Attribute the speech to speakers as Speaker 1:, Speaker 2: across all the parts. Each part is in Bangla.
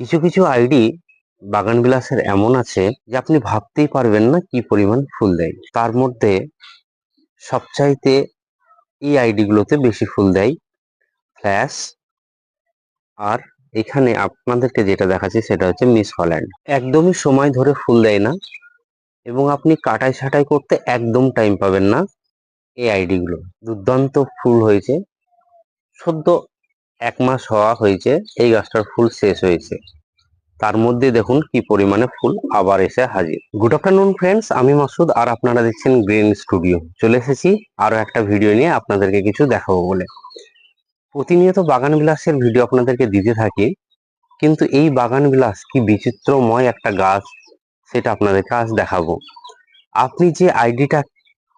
Speaker 1: কিছু কিছু আইডি বাগান বিলাসের এমন আছে যে আপনি ভাবতেই পারবেন না কি পরিমাণ ফুল দেয়। তার মধ্যে সবচাইতে এই আইডিগুলোতে বেশি ফুল দেয় ফ্ল্যাশ আর এখানে আপনাদেরকে যেটা দেখাচ্ছি সেটা হচ্ছে মিস হল্যান্ড একদমই সময় ধরে ফুল দেয় না এবং আপনি কাটাই ছাটাই করতে একদম টাইম পাবেন না এই আইডিগুলো দুর্দান্ত ফুল হয়েছে। সদ্য এক মাস হওয়া হয়েছে, এই গাছটার ফুল শেষ হয়েছে। তার মধ্যে দেখুন কি পরিমাণে ফুল আবার এসে হাজির। গুড আফটারনুন ফ্রেন্ডস আমি মাসুদ আর আপনারা দেখছেন গ্রিন স্টুডিও চলে এসেছি আরও একটা ভিডিও নিয়ে আপনাদেরকে কিছু দেখাবো বলে। প্রতিনিয়ত বাগান বিলাসের ভিডিও আপনাদেরকে দিতে থাকি, কিন্তু এই বাগান বিলাস কি বিচিত্রময় একটা গাছ সেটা আপনাদেরকে আজ দেখাবো। আপনি যে আইডিটা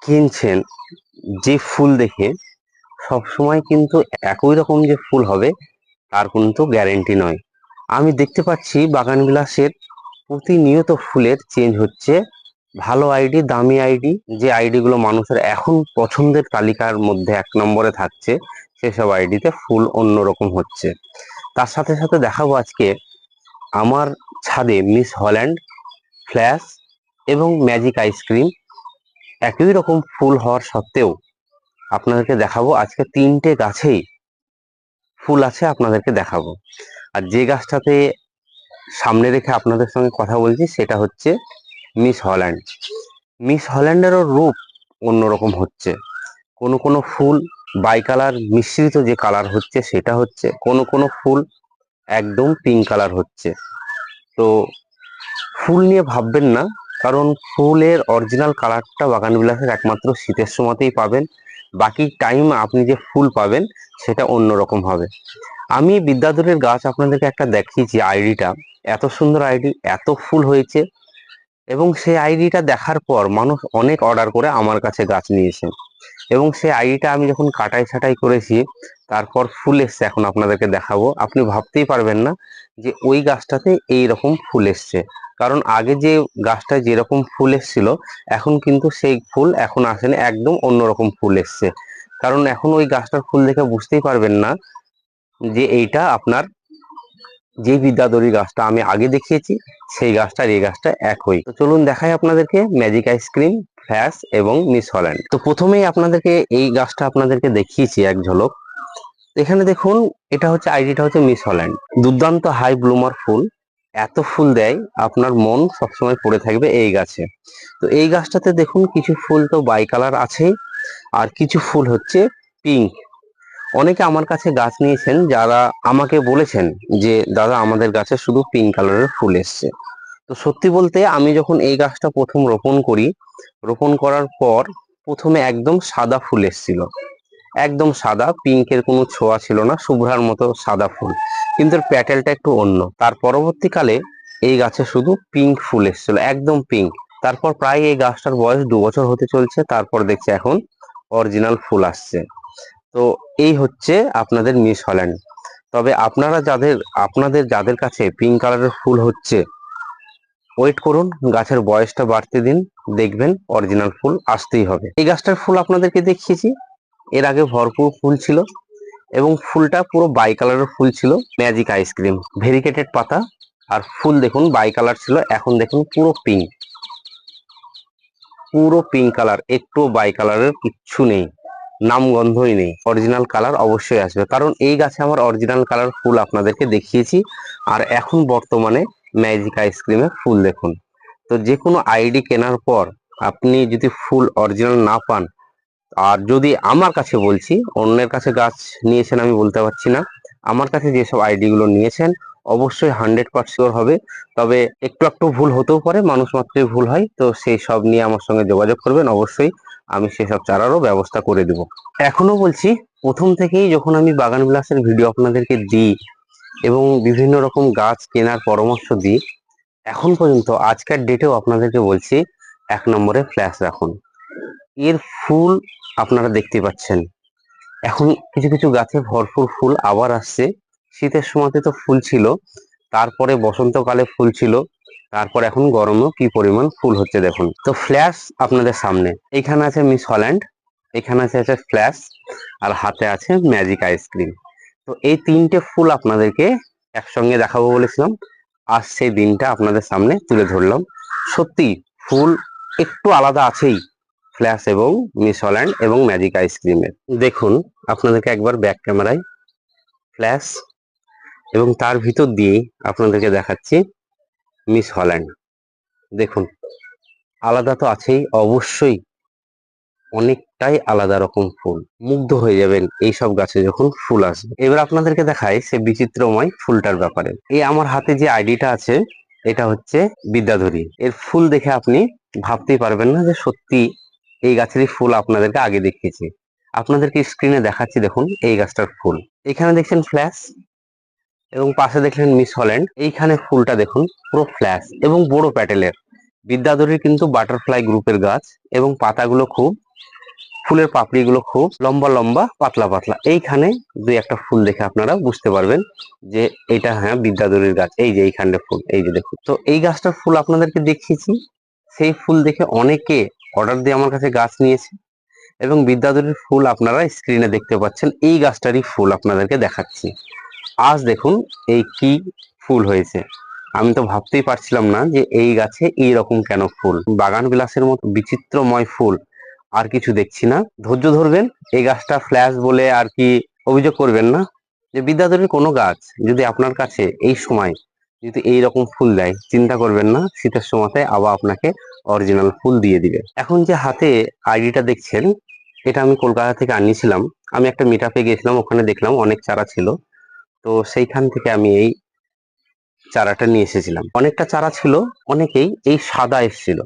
Speaker 1: কিনছেন, যে ফুল দেখে সবসময় কিন্তু একই রকম যে ফুল হবে, তার কিন্তু গ্যারেন্টি নয়। আমি দেখতে পাচ্ছি বাগান বিলাসের প্রতিনিয়ত ফুলের চেঞ্জ হচ্ছে। ভালো আইডি দামি আইডি যে আইডিগুলো মানুষের এখন পছন্দের তালিকার মধ্যে এক নম্বরে থাকছে, সেসব আইডিতে ফুল অন্যরকম হচ্ছে। তার সাথে সাথে দেখাবো আজকে আমার ছাদে মিস হল্যান্ড ফ্ল্যাশ এবং ম্যাজিক আইসক্রিম একই রকম ফুল হওয়ার সত্ত্বেও আপনাদেরকে দেখাবো। আজকে তিনটে গাছেই ফুল আছে, আপনাদেরকে দেখাবো। আর যে গাছটাতে সামনে রেখে আপনাদের সঙ্গে কথা বলছি, সেটা হচ্ছে মিস হল্যান্ড। মিস হল্যান্ডেরও রূপ অন্যরকম হচ্ছে। কোনো কোনো ফুল বাই কালার মিশ্রিত যে কালার হচ্ছে, সেটা হচ্ছে কোনো কোনো ফুল একদম পিঙ্ক কালার হচ্ছে। তো ফুল নিয়ে ভাববেন না, কারণ ফুলের অরিজিনাল কালারটা বাগান বিলাসের একমাত্র শীতের সময়তেই পাবেন। বাকি টাইম আপনি যে ফুল পাবেন, সেটা অন্যরকম হবে। আমি বিদ্যাধরের গাছ আপনাদেরকে একটা দেখিয়েছি আইডিটা এত সুন্দর আইডি এত ফুল হয়েছে। এবং সেই আইডিটা দেখার পর মানুষ অনেক অর্ডার করে আমার কাছে গাছ নিয়েছেন এবং সেই আইডিটা আমি যখন কাটাই ছাটাই করেছি, তারপর ফুল এসছে এখন আপনাদেরকে দেখাবো। আপনি ভাবতেই পারবেন না যে ওই গাছটাতে এই রকম ফুল এসছে। কারণ আগে যে গাছটায় যেরকম ফুল এসছিল, এখন কিন্তু সেই ফুল এখন আসেনি, একদম অন্যরকম ফুল এসছে। কারণ এখন ওই গাছটার ফুল দেখে বুঝতেই পারবেন না যে এইটা আপনার যে বিদ্যাধরী গাছটা, আমি আগে দেখিয়েছি, সেই গাছটার, এই গাছটা একই। তো চলুন দেখাই আপনাদেরকে ম্যাজিক আইসক্রিম ফ্ল্যাশ এবং মিস হল্যান্ড। তো প্রথমেই আপনাদেরকে এই গাছটা আপনাদেরকে দেখিয়েছি এক ঝলক। এখানে দেখুন, এটা হচ্ছে, আইডিটা হচ্ছে মিস হল্যান্ড। দুর্দান্ত হাই ব্লুমার ফুল। এত ফুল দেয়, আপনার মন সবসময় পড়ে থাকবে এই গাছে। তো এই গাছটাতে দেখুন, কিছু ফুল তো বাই কালার আছেই, আর কিছু ফুল হচ্ছে পিঙ্ক অনেকে আমার কাছে গাছ নিয়েছেন, যারা আমাকে বলেছেন যে, দাদা, আমাদের গাছে শুধু পিঙ্ক কালারের ফুল এসছে। তো সত্যি বলতে, আমি যখন এই গাছটা প্রথম রোপণ করি, রোপণ করার পর প্রথমে একদম সাদা ফুল এসছিল। একদম সাদা পিঙ্কের কোনো ছোঁয়া ছিল না, শুভ্রার মতো সাদা ফুল। কিন্তু প্যাটেলটা একটু অন্য। তার পরবর্তীকালে এই গাছে শুধু পিঙ্ক ফুল এসেছিল, একদম পিঙ্ক তারপর প্রায় এই গাছটার বয়স দু বছর হতে চলছে, তারপর দেখছি এখন অরিজিনাল ফুল আসছে। তো এই হচ্ছে আপনাদের মিস হল্যান্ড। তবে আপনারা যাদের, আপনাদের যাদের কাছে পিঙ্ক কালারের ফুল হচ্ছে ওয়েট করুন, গাছের বয়সটা বাড়তে দিন, দেখবেন অরিজিনাল ফুল আসতেই হবে। এই গাছটার ফুল আপনাদেরকে দেখিয়েছি, এর আগে ভরপুর ফুল ছিল এবং ফুলটা পুরো বাই কালারের ফুল ছিল, ম্যাজিক আইসক্রিম ভেরিকেটেড পাতা। আর ফুল দেখুন, বাই কালার ছিল, এখন দেখুন পুরো পিঙ্ক পুরো পিঙ্ক কালার একটু বাই কালারের কিচ্ছু নেই নামগন্ধই নেই। অরিজিনাল কালার অবশ্যই আসবে, কারণ এই গাছে আমার অরিজিনাল কালার ফুল আপনাদেরকে দেখিয়েছি। আর এখন বর্তমানে ম্যাজিক আইসক্রিমের ফুল দেখুন। তো যে কোনো আইডি কেনার পর, আপনি যদি ফুল অরিজিনাল না পান আর যদি আমার কাছে বলছি, অন্যের কাছে গাছ নিয়েছেন আমি বলতে পারছি না। আমার কাছে যেসব আইডি গুলো নিয়েছেন, অবশ্যই হান্ড্রেড পার্সেন্ট হবে। তবে একটু একটু ভুল হতেও পারে, মানুষ মাত্রই ভুল হয়। তো সেই সব নিয়ে আমার সঙ্গে যোগাযোগ করবেন, অবশ্যই আমি সেসব চারারও ব্যবস্থা করে দেব। এখনও বলছি, প্রথম থেকেই যখন আমি বাগান বিলাসের ভিডিও আপনাদেরকে দিই এবং বিভিন্ন রকম গাছ কেনার পরামর্শ দিই, এখন পর্যন্ত আজকের ডেটেও আপনাদেরকে বলছি, এক নম্বরে ফ্ল্যাশ রাখুন। এর ফুল আপনারা দেখতে পাচ্ছেন। এখন কিছু কিছু গাছে ভরপুর ফুল আবার আসছে। শীতের সময়তে তো ফুল ছিল, তারপরে বসন্তকালে ফুল ছিল, তারপর এখন গরমেও কি পরিমাণ ফুল হচ্ছে দেখুন। তো ফ্ল্যাশ আপনাদের সামনে। এখানে আছে মিস হল্যান্ড, এখানে আছে আছে ফ্ল্যাশ, আর হাতে আছে ম্যাজিক আইসক্রিম। তো এই তিনটে ফুল আপনাদেরকে একসঙ্গে দেখাবো বলেছিলাম, আর সেই দিনটা আপনাদের সামনে তুলে ধরলাম। সত্যি, ফুল একটু আলাদা আছেই ফ্ল্যাশ এবং মিস হল্যান্ড এবং ম্যাজিক আইসক্রিমের দেখুন, আপনাদেরকে একবার ব্যাক ক্যামেরায় ফ্ল্যাশ এবং তার ভিতর দিয়ে আপনাদেরকে দেখাচ্ছি মিস হল্যান্ড দেখুন, আলাদা তো আছেই, অবশ্যই অনেকটাই আলাদা রকম ফুল। মুগ্ধ হয়ে যাবেন এই সব গাছে যখন ফুল আসবে। এবার আপনাদেরকে দেখায় সে বিচিত্রময় ফুলটার ব্যাপারে। এই আমার হাতে যে আইডিটা আছে, এটা হচ্ছে বিদ্যাধরী। এর ফুল দেখে আপনি ভাবতেই পারবেন না যে সত্যি এই গাছেরই ফুল আপনাদেরকে আগে দেখিয়েছি। আপনাদেরকে স্ক্রিনে দেখাচ্ছি, দেখুন, এই গাছটার ফুল। এখানে দেখছেন ফ্ল্যাশ এবং পাশে দেখলেন মিস হল্যান্ড এইখানে ফুলটা দেখুন, পুরো ফ্ল্যাশ এবং বড় প্যাটেলের বিদ্যাধরীর কিন্তু বাটারফ্লাই গ্রুপের গাছ এবং পাতাগুলো খুব, ফুলের পাপড়িগুলো খুব লম্বা লম্বা, পাতলা পাতলা। এইখানে দুই একটা ফুল দেখে আপনারা বুঝতে পারবেন যে এটা হ্যাঁ বিদ্যাধরীর গাছ। এই যে এইখানটা ফুল, এই যে দেখুন। তো এই গাছটার ফুল আপনাদেরকে দেখিয়েছি। সেই ফুল দেখে অনেকে অর্ডার দিয়ে আমার কাছে গাছ নিয়েছে। এবং বিদ্যাধরীর ফুল আপনারা স্ক্রিনে দেখতে পাচ্ছেন। এই গাছটারই ফুল আপনাদেরকে দেখাচ্ছি। আজ দেখুন, এই কি ফুল হয়েছে। আমি তো ভাবতেই পারছিলাম না যে এই গাছে এই রকম কেন ফুল? বাগান বিলাসের মতো বিচিত্রময় ফুল আর কিছু দেখছি না। ধৈর্য ধরবেন, এই গাছটা ফ্ল্যাশ বলে আর কি অভিযোগ করবেন না। যে বিদ্যাধরীর কোনো গাছ যদি আপনার কাছে এই সময় যদি এই রকম ফুল দেয়, চিন্তা করবেন না, শীতের সময়তে আবার আপনাকে অরিজিনাল ফুল দিয়ে দিবে। এখন যে হাতে আইডিটা দেখছেন, এটা আমি কলকাতা থেকে আনিয়েছিলাম। আমি একটা মিটাপে গিয়েছিলাম, ওখানে দেখলাম অনেক চারা ছিল। তো সেইখান থেকে আমি এই চারাটা নিয়ে এসেছিলাম। অনেকটা চারা ছিল, অনেকেই এই সাদা এসেছিল।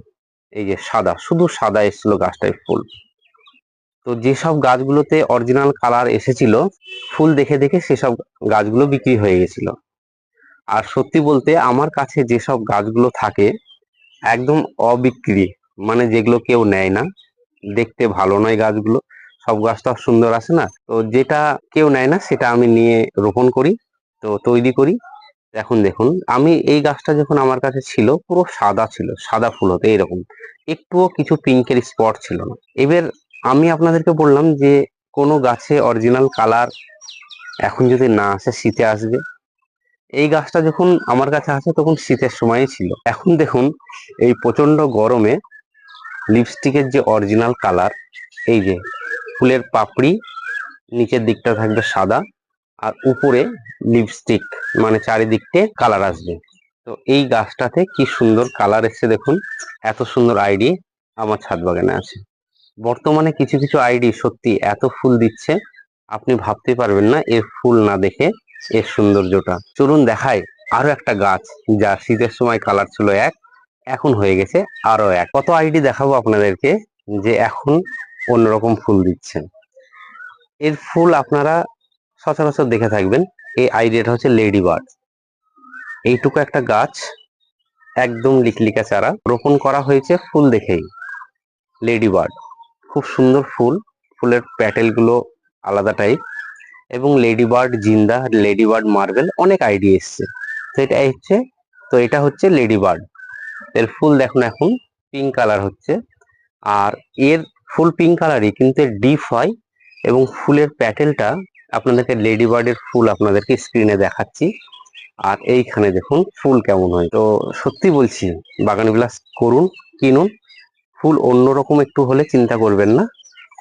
Speaker 1: এই যে সাদা, শুধু সাদা এসেছিল গাছটায় ফুল। তো যেসব গাছগুলোতে অরিজিনাল কালার এসেছিল, ফুল দেখে দেখে সেসব গাছগুলো বিক্রি হয়ে গেছিল। আর সত্যি বলতে, আমার কাছে যেসব গাছগুলো থাকে একদম অবিক্রি। মানে যেগুলো কেউ নেয় না। দেখতে ভালো নয় গাছগুলো। সব গাছ তো সুন্দর আসে না। তো যেটা কেউ নেয় না, সেটা আমি নিয়ে রোপণ করি, তো তৈরি করি। এখন দেখুন, আমি এই গাছটা যখন আমার কাছে ছিল, পুরো সাদা ছিল, সাদা ফুল হতো এইরকম। একটুও কিছু পিঙ্কের স্পট ছিল না। এবার আমি আপনাদেরকে বললাম যে, কোনো গাছে অরিজিনাল কালার এখন যদি না আসে, শীতে আসবে। এই গাছটা যখন আমার কাছে আসে তখন শীতের সময় ছিল। এখন দেখুন, এই প্রচণ্ড গরমে লিপস্টিকের যে অরিজিনাল কালার এই যে ফুলের পাপড়ি, নিচের দিকটা থাকবে সাদা আর উপরে লিপস্টিক মানে চারিদিকতে কালার আসবে। তো এই গাছটাতে কি সুন্দর কালার এসছে দেখুন, এত সুন্দর আইডি আমার ছাদ বাগানে আছে। বর্তমানে কিছু কিছু আইডি সত্যি এত ফুল দিচ্ছে, আপনি ভাবতে পারবেন না, এর ফুল না দেখে এর সৌন্দর্যটা। চলুন দেখায় আরও একটা গাছ যা শীতের সময় কালার ছিল এক, এখন হয়ে গেছে আরও এক। কত আইডি দেখাবো আপনাদেরকে যে এখন অন্যরকম ফুল দিচ্ছে। এর ফুল আপনারা সচরাচর দেখে থাকবেন। এই আইডিয়াটা হচ্ছে লেডি বার্ড এইটুকু একটা গাছ, একদম লিকলিকা চারা। রোপণ করা হয়েছে ফুল দেখেই। লেডি বার্ড খুব সুন্দর ফুল। ফুলের প্যাটেলগুলো আলাদা টাইপ এবং লেডি বার্ড জিন্দা লেডি বার্ড মার্বেল অনেক আইডিয়া এসছে। তো এটা হচ্ছে, তো এটা হচ্ছে লেডি বার্ড এর ফুল দেখুন এখন পিঙ্ক কালার হচ্ছে। আর এর ফুল পিঙ্ক কালারই কিন্তু এর ডিপ হয় এবং ফুলের প্যাটেলটা আপনাদেরকে লেডি বার্ডের ফুল আপনাদেরকে স্ক্রিনে দেখাচ্ছি। আর এইখানে দেখুন, ফুল কেমন হয়। তো সত্যি বলছি, বাগান বিলাস করুন, কিনুন। ফুল অন্যরকম একটু হলে চিন্তা করবেন না।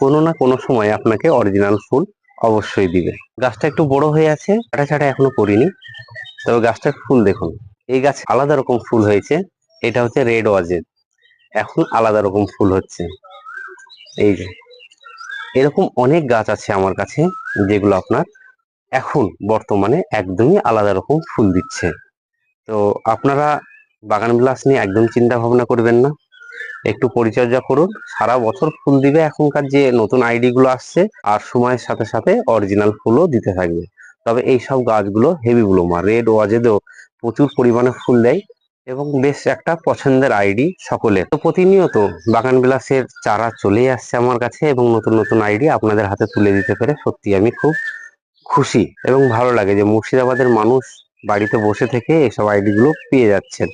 Speaker 1: কোনো না কোনো সময় আপনাকে অরিজিনাল ফুল অবশ্যই দিবে। গাছটা একটু বড় হয়ে আছে ছাটা ছাটা এখনও করিনি। তবে গাছটার ফুল দেখুন। এই গাছ আলাদা রকম ফুল হয়েছে, এটা হচ্ছে রেড ওয়াজেদ এখন আলাদা রকম ফুল হচ্ছে। এই যে, এরকম অনেক গাছ আছে আমার কাছে, যেগুলো আপনার এখন বর্তমানে একদমই আলাদা রকম ফুল দিচ্ছে। তো আপনারা বাগান বিলাস নিয়ে একদম চিন্তা ভাবনা করবেন না। একটু পরিচর্যা করুন। সারা বছর ফুল দিবে এখনকার যে নতুন আইডি গুলো আসছে, আর সময়ের সাথে সাথে অরিজিনাল ফুলও দিতে থাকবে। তবে এই সব গাছগুলো হেভি ব্লুমার রেড ওয়াজেদেও প্রচুর পরিমাণে ফুল দেয় এবং বেশ একটা পছন্দের আইডি সকলের তো প্রতিনিয়ত বাগান বিলাসের চারা চলেই আসছে আমার কাছে এবং নতুন নতুন আইডি আপনাদের হাতে তুলে দিতে পেরে সত্যি আমি খুব খুশি এবং ভালো লাগে যে মুর্শিদাবাদের মানুষ বাড়িতে বসে থেকে এসব আইডি গুলো পেয়ে যাচ্ছেন।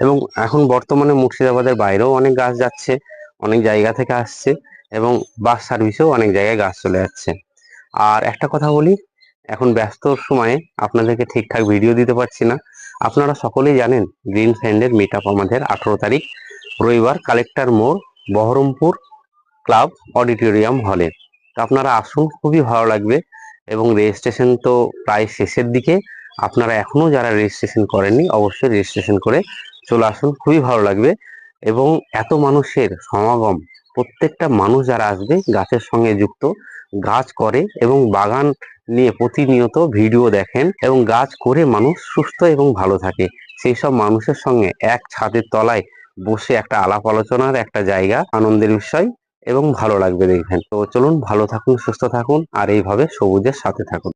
Speaker 1: এবং এখন বর্তমানে মুর্শিদাবাদের বাইরেও অনেক গাছ যাচ্ছে, অনেক জায়গা থেকে আসছে এবং বাস সার্ভিসেও অনেক জায়গায় গাছ চলে যাচ্ছে। আর একটা কথা বলি, এখন ব্যস্ত সময়ে আপনাদেরকে ঠিকঠাক ভিডিও দিতে পারছি না। আপনারা সকলেই জানেন গ্রিন ফ্রেন্ডের মিট আপ আমাদের আঠেরো তারিখ, রবিবার কালেক্টর মোড় বহরমপুর ক্লাব অডিটোরিয়াম হলে তো আপনারা আসুন, খুবই ভালো লাগবে। এবং রেজিস্ট্রেশন তো প্রায় শেষের দিকে। আপনারা এখনও যারা রেজিস্ট্রেশন করেননি, অবশ্যই রেজিস্ট্রেশন করে চলে আসুন, খুবই ভালো লাগবে। এবং এত মানুষের সমাগম, প্রত্যেকটা মানুষ যারা আসবে গাছের সঙ্গে যুক্ত, গাছ করে এবং বাগান নিয়ে প্রতিনিয়ত ভিডিও দেখেন এবং গাছ করে মানুষ সুস্থ এবং ভালো থাকে। সেই সব মানুষের সঙ্গে এক ছাদের তলায় বসে একটা আলাপ আলোচনার একটা জায়গা, আনন্দের বিষয় এবং ভালো লাগবে দেখবেন। তো চলুন, ভালো থাকুন, সুস্থ থাকুন, আর এইভাবে সবুজের সাথে থাকুন।